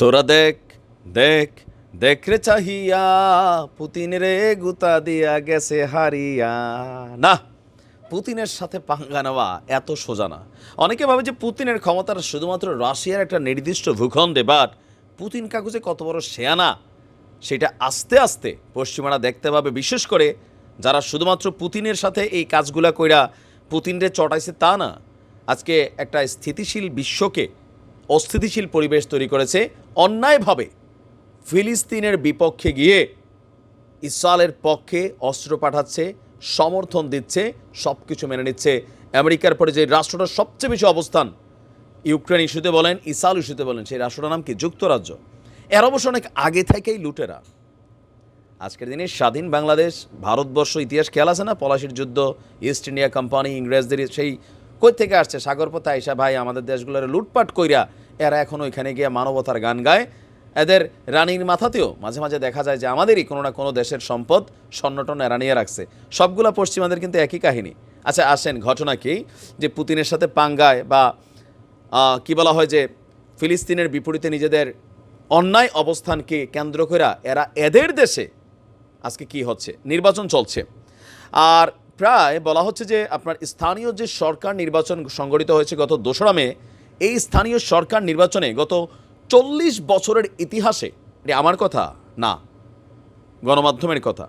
তোরা দেখ দেখ দেখ রে চাহিয়া, পুতিন রে গুতা দিয়া গেছে হারিয়া। না, পুতিনের সাথে পাঙ্গা নেওয়া এত সোজা না। অনেকে ভাবে যে পুতিনের ক্ষমতাটা শুধুমাত্র রাশিয়ার একটা নির্দিষ্ট ভূখণ্ডে বাট পুতিন কাগজে কত বড় শেয়ানা সেটা আস্তে আস্তে পশ্চিমারা দেখতে পাবে, বিশেষ করে যারা শুধুমাত্র পুতিনের সাথে এই কাজগুলা কইরা পুতিনরে চটাইছে তা না। আজকে একটা স্থিতিশীল বিশ্বকে অস্থিতিশীল পরিবেশ তৈরি করেছে অন্যায়ভাবে ফিলিস্তিনের বিপক্ষে গিয়ে ইসরায়েলের পক্ষে অস্ত্র পাঠাচ্ছে, সমর্থন দিচ্ছে সব কিছু মেনে নিচ্ছে। আমেরিকার পরে যে রাষ্ট্রটার সবচেয়ে বেশি অবস্থান, ইউক্রেন ইস্যুতে বলেন, ইসরায়েল ইস্যুতে বলেন, সেই রাষ্ট্রটার নাম কি? যুক্তরাজ্য। এর অবশ্য অনেক আগে থেকেই লুটেরা। আজকের দিনে স্বাধীন বাংলাদেশ, ভারতবর্ষ, ইতিহাস খেয়াল আছে না? পলাশির যুদ্ধ, ইস্ট ইন্ডিয়া কোম্পানি, ইংরেজদের সেই কই থেকে আসছে? সাগরপথে আইসা, ভাই, আমাদের দেশগুলোর লুটপাট কইরা এরা এখন ওইখানে গিয়ে মানবতার গান গায়। এদের রানীর মাথাতেও মাঝে মাঝে দেখা যায় যে আমাদেরই কোনো না কোনো দেশের সম্পদ স্বর্ণটন এরা নিয়ে রাখছে। সবগুলা পশ্চিমাদের কিন্তু একই কাহিনী। আচ্ছা আসেন, ঘটনা কি? যে পুতিনের সাথে পাঙ্গায় বা কি বলা হয় যে ফিলিস্তিনের বিপরীতে নিজেদের অন্যায় অবস্থানকে কেন্দ্র করে এরা এদের দেশে আজকে কি হচ্ছে? নির্বাচন চলছে। আর প্রায় বলা হচ্ছে যে আপনার স্থানীয় যে সরকার নির্বাচন সংগঠিত হয়েছে গত দোসরা মে এই স্থানীয় সরকার নির্বাচনে গত চল্লিশ বছরের ইতিহাসে, এটা আমার কথা? না। গণমাধ্যমের কথা।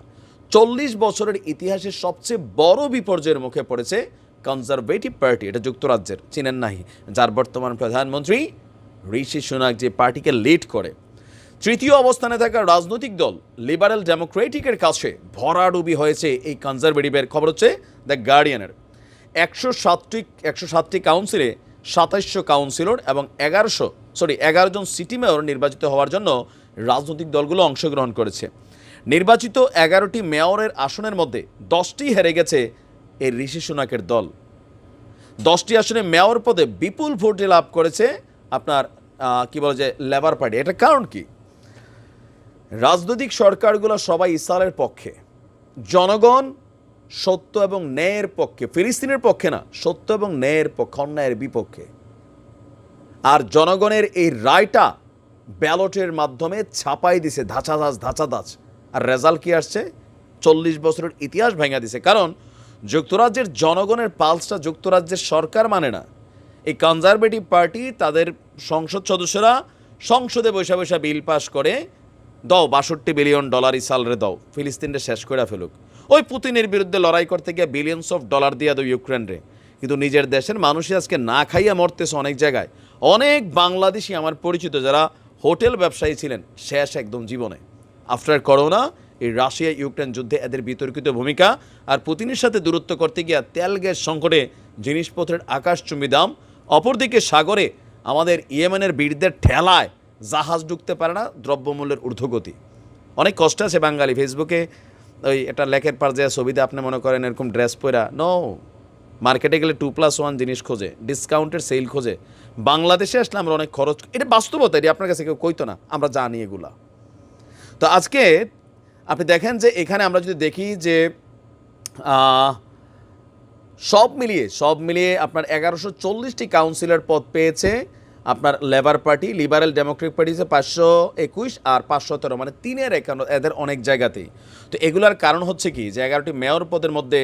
চল্লিশ বছরের ইতিহাসে সবচেয়ে বড় বিপর্যয়ের মুখে পড়েছে কনজারভেটিভ পার্টি এটা যুক্তরাজ্যের, চিনেন নাহি যার বর্তমান প্রধানমন্ত্রী ঋষি সুনাক যে পার্টিকে লিড করে। তৃতীয় অবস্থানে থাকা রাজনৈতিক দল লিবারেল ডেমোক্রেটিকের কাছে ভরাডুবি হয়েছে এই কনজারভেটিভের খবর হচ্ছে দ্য গার্ডিয়ানের একশো সাতটি একশো সাতটি কাউন্সিলে সাতাইশশো কাউন্সিলর এবং এগারোশো, সরি এগারো জন সিটি মেয়র নির্বাচিত হওয়ার জন্য রাজনৈতিক দলগুলো অংশগ্রহণ করেছে। নির্বাচিত এগারোটি মেয়রের আসনের মধ্যে দশটি হেরে গেছে এই ঋষি সুনাকের দল। দশটি আসনে মেয়র পদে বিপুল ভোটে লাভ করেছে আপনার কি বলে যে লেবার পার্টি এটা কারণ কি? রাজনৈতিক সরকারগুলো সবাই ইসরায়েলের পক্ষে। জনগণ সত্য এবং ন্যায়ের পক্ষে, ফিলিস্তিনের পক্ষে না, সত্য এবং ন্যায়ের পক্ষে, অন্যায়ের বিপক্ষে। আর জনগণের এই রায়টা ব্যালটের মাধ্যমে ছাপাই দিছে, ধাঁচাধাচ ধাঁচাধাচ। আর রেজাল্ট কি আসছে? চল্লিশ বছরের ইতিহাস ভেঙে দিছে। কারণ যুক্তরাজ্যের জনগণের পালসটা যুক্তরাজ্যের সরকার মানে না। এই কনজারভেটিভ পার্টি তাদের সংসদ সদস্যরা সংসদে বৈশা বৈশা বিল পাস করে, দাও, বাষট্টি বিলিয়ন ডলার ইসালরে দাও, ফিলিস্তিনটা শেষ করে ফেলুক। ওই পুতিনের বিরুদ্ধে লড়াই করতে গিয়ে বিলিয়নস অফ ডলার দিয়ে দাও ইউক্রেনরে। কিন্তু নিজের দেশের মানুষই আজকে না খাইয়া মরতেছে অনেক জায়গায়। অনেক বাংলাদেশি আমার পরিচিত যারা হোটেল ব্যবসায়ী ছিলেন, শেষ একদম জীবনে। আফটার করোনা এই রাশিয়া ইউক্রেন যুদ্ধে এদের বিতর্কিত ভূমিকা আর পুতিনের সাথে দূরত্ব করতে গিয়ে তেল গ্যাস সংকটে জিনিসপত্রের আকাশ আকাশচুম্বী দাম। অপরদিকে সাগরে আমাদের ইয়েমেনের বীরদের ঠেলায় জাহাজ ঢুকতে পারে না দ্রব্যমূল্যের ঊর্ধ্বগতি। অনেক কষ্ট আছে বাঙালি ফেসবুকে ওই একটা লেখের পার যে ছবিতে আপনি মনে করেন এরকম ড্রেস পরা নো মার্কেটে গেলে টু প্লাস ওয়ান জিনিস খোঁজে ডিসকাউন্টের সেল খোঁজে। বাংলাদেশে আসলে আমরা অনেক খরচ, এটা বাস্তবতা, এটি আপনার কাছে কেউ কইতো না, আমরা জানি এগুলা। তো আজকে আপনি দেখেন যে এখানে আমরা যদি দেখি যে সব মিলিয়ে সব মিলিয়ে আপনার এগারোশো চল্লিশটি কাউন্সিলর পদ পেয়েছে আপনার Labour party, Liberal Democratic party হচ্ছে পাঁচশো একুশ আর পাঁচশো তেরো মানে তিনের একান্ন, এদের অনেক জায়গাতেই। তো এগুলার কারণ হচ্ছে কি, যে এগারোটি মেয়র পদের মধ্যে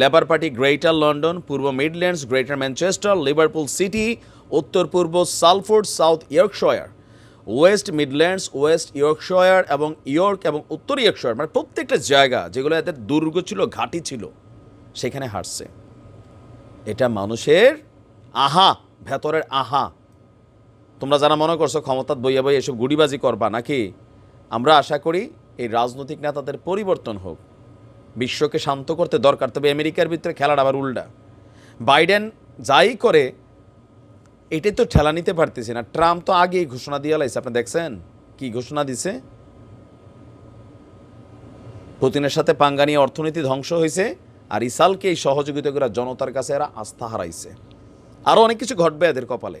লেবার পার্টি গ্রেটার লন্ডন, পূর্ব Midlands, Greater Manchester, Liverpool city, উত্তর পূর্ব Salford, South Yorkshire, West Midlands, West Yorkshire এবং ইয়র্ক এবং উত্তর ইয়র্কশয়ার মানে প্রত্যেকটা জায়গা যেগুলো এদের দুর্গ ছিল, ঘাঁটি ছিল, সেখানে হারছে। এটা মানুষের আহা, ভেতরের আহা। তোমরা যারা মনে করছ ক্ষমতা বইয়া বই এসব গুড়িবাজি করবা নাকি, আমরা আশা করি এই রাজনৈতিক নেতাদের পরিবর্তন হোক। বিশ্বকে শান্ত করতে দরকার, তবে আমেরিকার ভিতরে খেলাটা আবার উল্টা। বাইডেন যাই করে, এটাই তো ঠেলা নিতে পারতেছে না। ট্রাম্প তো আগেই ঘোষণা দিয়ে লাইছে, আপনি দেখছেন? কি ঘোষণা দিছে? পুতিনের সাথে পাঙ্গা নিয়ে অর্থনীতি ধ্বংস হয়েছে, আর ইসালকে এই সহযোগিতা করে জনতার কাছে এরা আস্থা হারাইছে। আরও অনেক কিছু ঘটবে এদের কপালে।